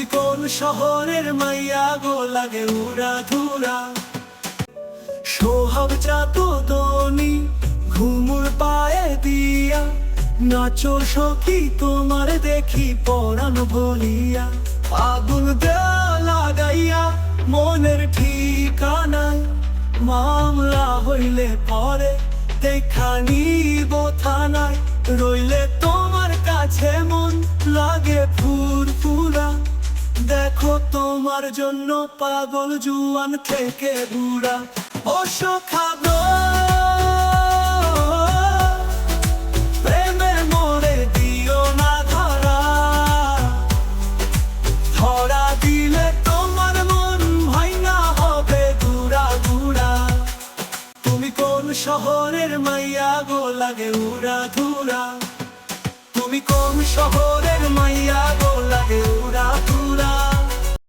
তুমি কোন শহরের মাইয়া গো? লাগে উড়া ধুরা সোহাব চাতো দনি, ঘুমুর পায়ে দিয়া। নাচো সখী, তোমার দেখি পরাণ ভলিয়া। আগুন দেয়া লাগাইয়া মনের ঠিকানায় মামলা হইলে পরে। দেখা নিব থানায়, রইলে দেখো তোমার জন্য পাগল জুয়ান থেকে বুড়া। খাব। প্রেমের তোমার মন ভাইনা হবে তুমি কোন শহরের মাইয়া গো লাগে উড়া ধুরা। তুমি কোন উড়া